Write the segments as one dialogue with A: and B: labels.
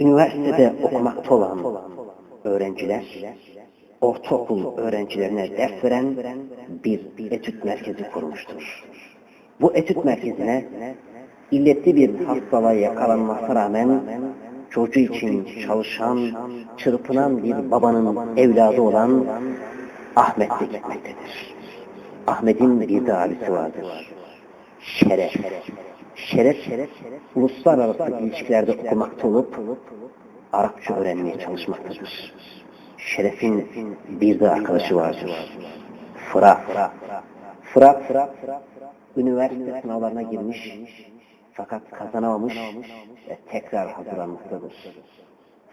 A: Üniversitede okumakta olan öğrenciler, ortaokul öğrencilerine ders veren bir etüt merkezi kurmuştur. Bu etüt merkezine illetli bir hastalığa yakalanmasına rağmen çocuğu için çalışan, çırpınan bir babanın evladı olan Ahmet de gitmektedir. Ahmet'in bir de abisi vardır. Şeref. Şeref, uluslararası ilişkilerde okumakta olup Arapça öğrenmeye çalışmaktadır. Şeref'in bir de arkadaşı vardır. Fırat. Fırat, üniversite sınavlarına girmiş fakat kazanamamış ve tekrar hazırlanmaktadır.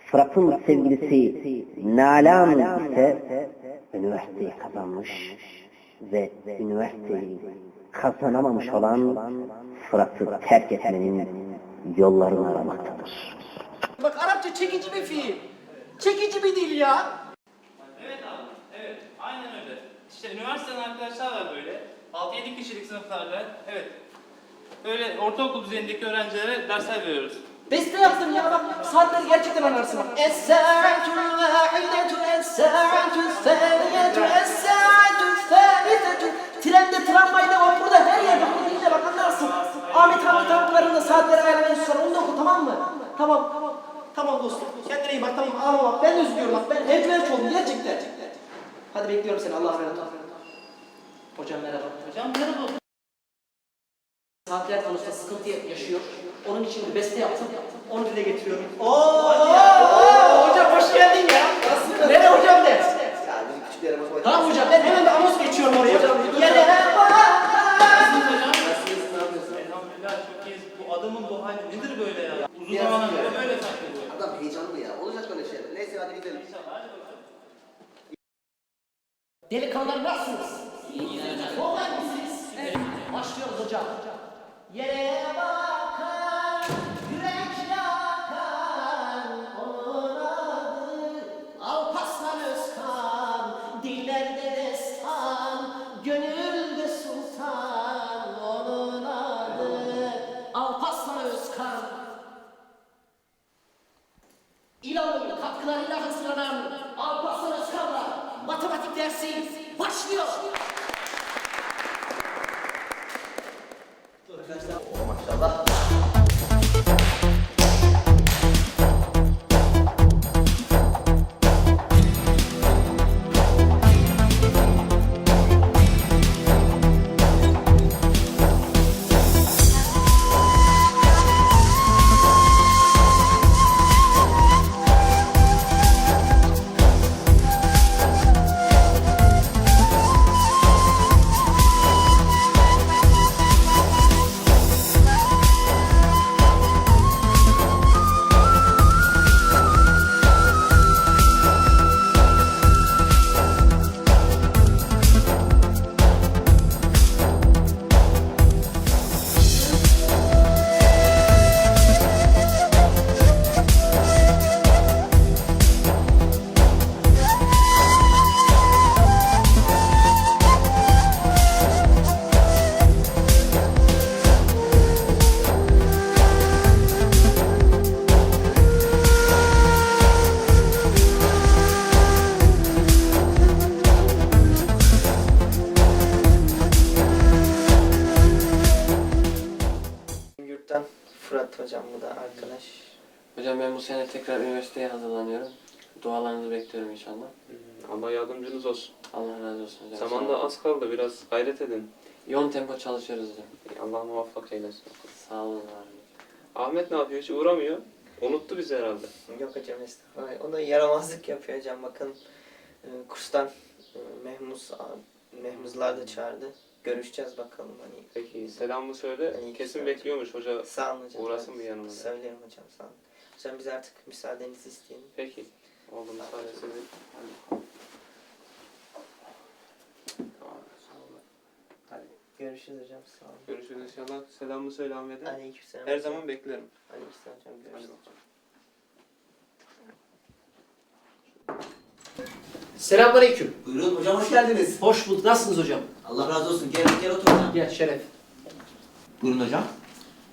A: Fırat'ın sevgilisi Nalan ise üniversiteyi kazanmış ve üniversiteyi kazanamamış olan Fırat'ı terk etmenin yollarını aramaktadır.
B: Bak Arapça çekici bir fiil. Çekici bir dil ya.
C: Evet abi, evet. Aynen öyle. İşte üniversiteden arkadaşlar var böyle. 6-7 kişilik sınıflarda, evet. Böyle ortaokul düzeyindeki öğrencilere dersler veriyoruz.
B: Beste yaptım ya bak saatleri gerçekten anlarsın bak. Es-sa'atu vahidetu es-sa'atu es-sa'atu thalithetu Tramvayda, vapurda her yerde bunu dinle bak anlarsın. Ahmet Hamdi tanklarında saatleri ayarlamayı susar onu da oku tamam mı? Tamam. Tamam dostum. Kendine iyi bak tamam ama bak ben üzülüyorum bak ben evlenç oldum gerçekten. Hadi bekliyorum seni Allah'a emanet ol. Hocam merhaba.
C: Hocam merhaba.
B: Saatler konusunda sıkıntı yaşıyor. Onun için bir beste yaptım. Onu dile getiriyorum. Oo, hocam hoş geldin ya. Nereye hocam de? Tamam hocam ben hemen bir anons geçiyorum oraya. Yere bak.
C: Elhamdülillah çok iyiyiz. Bu adamın bu hali nedir böyle ya? Uzun zamandan beri böyle sanki bu.
D: Adam heyecanlı ya. Olacak böyle şeyler. Neyse hadi gidelim.
B: Delikanlılar nasılsınız? Kolay mısınız? Evet. Başlıyoruz hocam. Yere bakan, yürek yakan, onun adı Alparslan Özkan, dillerde destan, gönülde sultan, onun adı Alparslan Özkan. Başlıyor.
E: Bekliyorum inşallah.
F: Allah yardımcınız olsun.
E: Allah razı olsun hocam.
F: Zamanda
E: Sağ olun.
F: az kaldı. Biraz gayret edin.
E: Yoğun tempo çalışıyoruz hocam.
F: Allah muvaffak eylesin.
E: Sağ olun abi.
F: Ahmet ne yapıyor? Hiç uğramıyor. Unuttu bizi herhalde.
G: Yok hocam estağfurullah. O da yaramazlık yapıyor hocam bakın. e, kurstan e, Mehmuz Mehmuzlar da çağırdı. Görüşeceğiz bakalım hani.
F: Peki selamımı söyle.
G: İyi,
F: Kesin
G: güzel.
F: bekliyormuş hoca.
G: Sağ olun hocam.
F: Uğrasın bir yanıma da.
G: Söylerim hocam sağ olun. Hocam biz artık müsaadenizi isteyelim.
F: Peki. Oldu müsaade sizin.
G: Hadi görüşürüz hocam sağ olun.
F: Görüşürüz inşallah. Selamımı söyle Ahmet'e.
G: Aleykümselam.
F: Her zaman beklerim.
G: Aleykümselam hocam görüşürüz.
H: Selamünaleyküm.
D: Buyurun hocam hoş geldiniz.
H: Hoş bulduk. Nasılsınız hocam?
D: Allah razı olsun. Gel gel otur hocam.
H: Gel Şeref.
D: Buyurun hocam.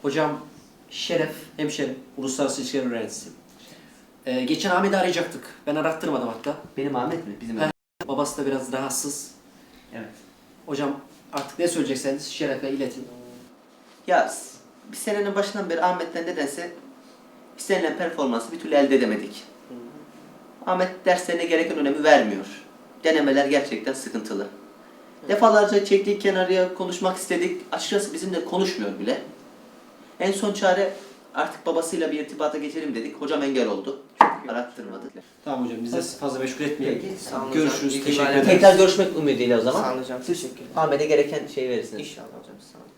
H: Hocam Şeref, hemşerim, uluslararası ilişkiler öğrencisiyim. Ee, geçen Ahmet'i arayacaktık. Ben arattırmadım hatta.
D: Benim Ahmet mi? Bizim
H: He. Babası da biraz rahatsız.
D: Evet.
H: Hocam artık ne söyleyecekseniz Şeref'e iletin.
D: Ya bir senenin başından beri Ahmet'ten nedense istenilen performansı bir türlü elde edemedik. Ahmet derslerine gereken önemi vermiyor. Denemeler gerçekten sıkıntılı. Defalarca çektik kenarıya konuşmak istedik. Açıkçası bizimle konuşmuyor bile. En son çare artık babasıyla bir irtibata geçelim dedik. Hocam engel oldu. Arattırmadı.
H: Tamam hocam biz de sizi fazla meşgul etmeyelim.
D: Peki,
G: sağ olun hocam.
H: Görüşürüz.
G: İyi
H: Teşekkür
G: günler.
H: ederim.
D: Tekrar görüşmek ümidiyle o zaman.
G: Sağ olun hocam. Teşekkür ederim.
D: Ahmet'e gereken şeyi verirsiniz.
G: İnşallah hocam. Sağ olun.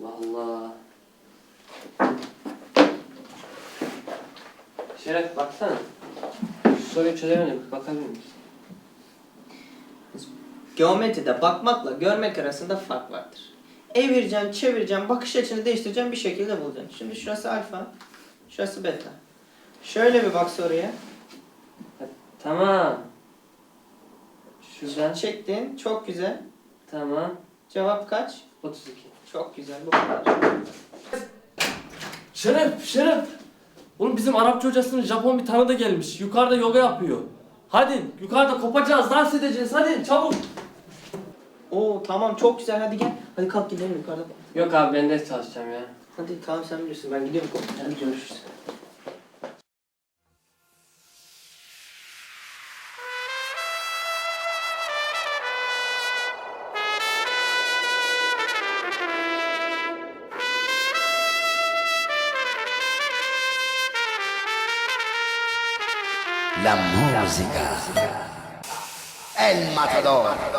E: Vallahi. Şeref baksana. Şu soruyu çözemedim. Bakabilir misin?
G: Geometride bakmakla görmek arasında fark vardır. Evireceğim, çevireceğim, bakış açını değiştireceğim bir şekilde bulacaksın. Şimdi şurası alfa, şurası beta. Şöyle bir bak soruya.
E: Tamam. Şuradan.
G: Çektin, çok güzel.
E: Tamam.
G: Cevap kaç?
E: 32.
G: Çok güzel, bu kadar.
I: Şeref, Şeref. Oğlum bizim Arapça hocasının Japon bir tanıdığı gelmiş. Yukarıda yoga yapıyor. Hadi yukarıda kopacağız, dans edeceğiz. Hadi çabuk.
G: Oo tamam çok güzel hadi gel. Hadi kalk gidelim yukarıda.
E: Yok abi ben ders çalışacağım ya.
G: Hadi tamam sen bilirsin ben gidiyorum. Hadi görüşürüz.
J: La musica è il matador.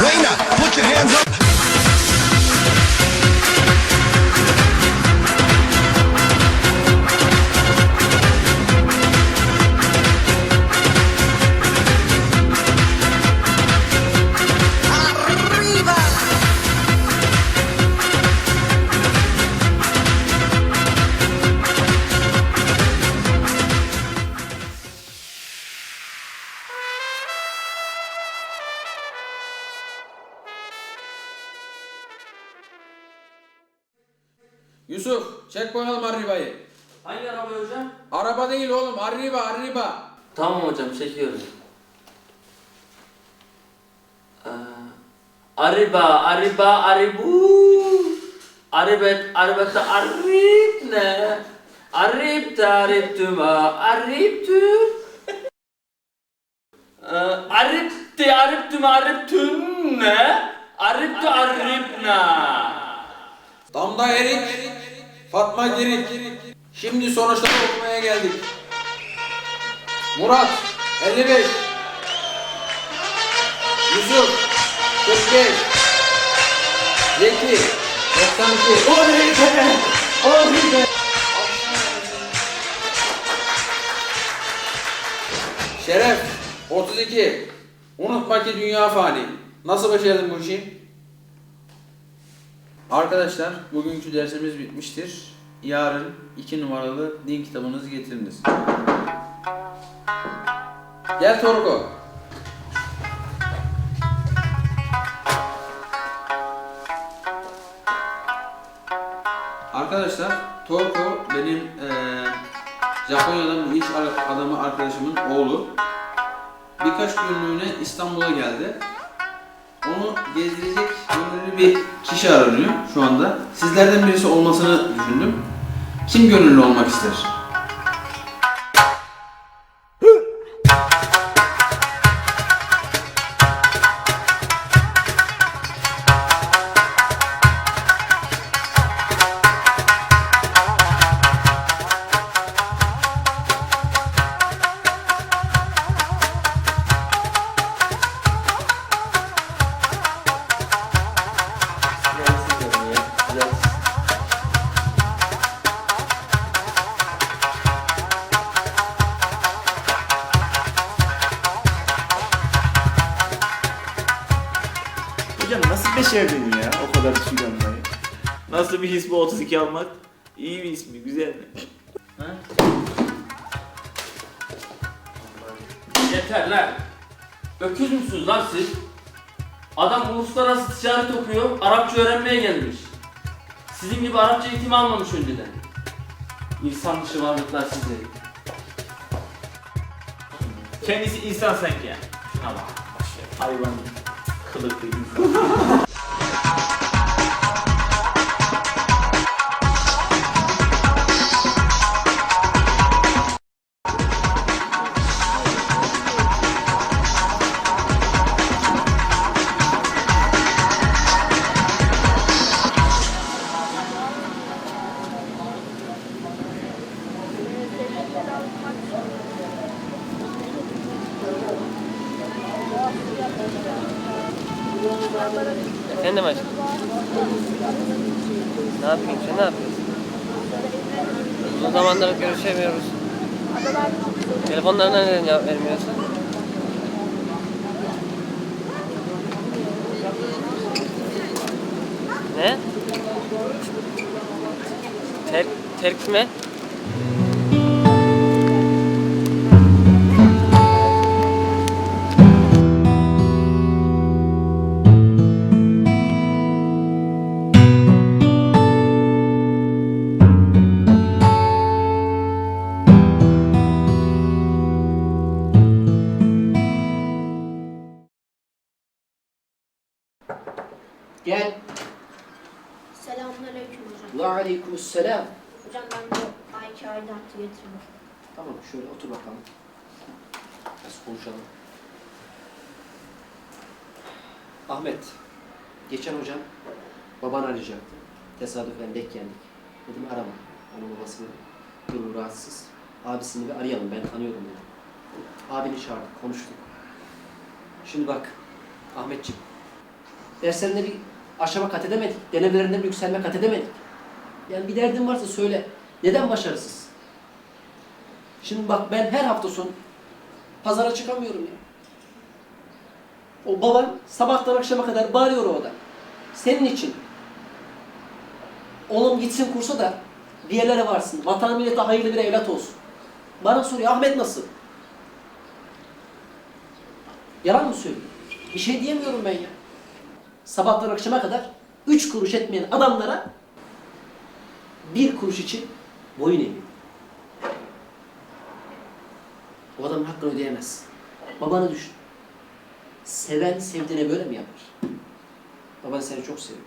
J: Put your hands up.
K: Çek koyalım Arriba'yı.
I: Hangi araba hocam?
K: Araba değil oğlum Arriba Arriba.
I: Tamam hocam çekiyorum. Ee, Arriba, arriba, arribu. Arribet, arribete, arribne. Arribte, arribtüma, arribtü. Ee, Arribti, arribtüma, arribtünne. Arribtü, arribna.
K: Damla Erik, Fatma Girik. Şimdi sonuçları okumaya geldik. Murat 55. Yusuf 45. Zeki 92. Şeref 32. Unutma ki dünya fani. Nasıl başardın bu işi? Arkadaşlar bugünkü dersimiz bitmiştir. Yarın 2 numaralı din kitabınızı getiriniz. Gel Torko. Arkadaşlar Torko benim eee Japonya'dan bir iş adamı arkadaşımın oğlu. Birkaç günlüğüne İstanbul'a geldi. Onu gezdirecek bir kişi aranıyor şu anda. Sizlerden birisi olmasını düşündüm. Kim gönüllü olmak ister?
L: Nasıl bir his bu 32 almak? İyi bir his mi? Güzel mi?
I: Yeter lan. Öküz müsünüz lan siz? Adam uluslararası ticaret okuyor, Arapça öğrenmeye gelmiş. Sizin gibi Arapça eğitimi almamış önceden. İnsan dışı varlıklar sizi.
L: Kendisi insan sanki yani. Bak. Hayvan. Kılıklı insan.
E: Efendim aşkım. Ne yapayım sen ne yapıyorsun? Uzun zamandır görüşemiyoruz. Telefonlarına neden cevap vermiyorsun? Ne? Terk, terk mi?
M: Selamünaleyküm hocam.
B: Ve aleykümselam.
M: Hocam ben bu ayki aidatı getirdim.
B: Tamam şöyle otur bakalım. Biraz konuşalım. Ahmet. Geçen hocam baban arayacaktı. Tesadüfen denk geldik. Dedim arama. Onun babası durumu rahatsız. Abisini bir arayalım ben tanıyorum dedim. Abini çağırdık konuştuk. Şimdi bak Ahmetciğim. Derslerinde bir aşama kat edemedik. Denemelerinde bir yükselme kat edemedik. Yani bir derdin varsa söyle. Neden başarısız? Şimdi bak ben her hafta sonu pazara çıkamıyorum ya. O baban sabahtan akşama kadar bağırıyor orada. Senin için. Oğlum gitsin kursa da bir yerlere varsın. Vatan millete hayırlı bir evlat olsun. Bana soruyor Ahmet nasıl? Yalan mı söylüyor? Bir şey diyemiyorum ben ya. Sabahtan akşama kadar üç kuruş etmeyen adamlara bir kuruş için boyun eğiyor. O adamın hakkını ödeyemez. Babanı düşün. Seven sevdiğine böyle mi yapar? Baban seni çok seviyor.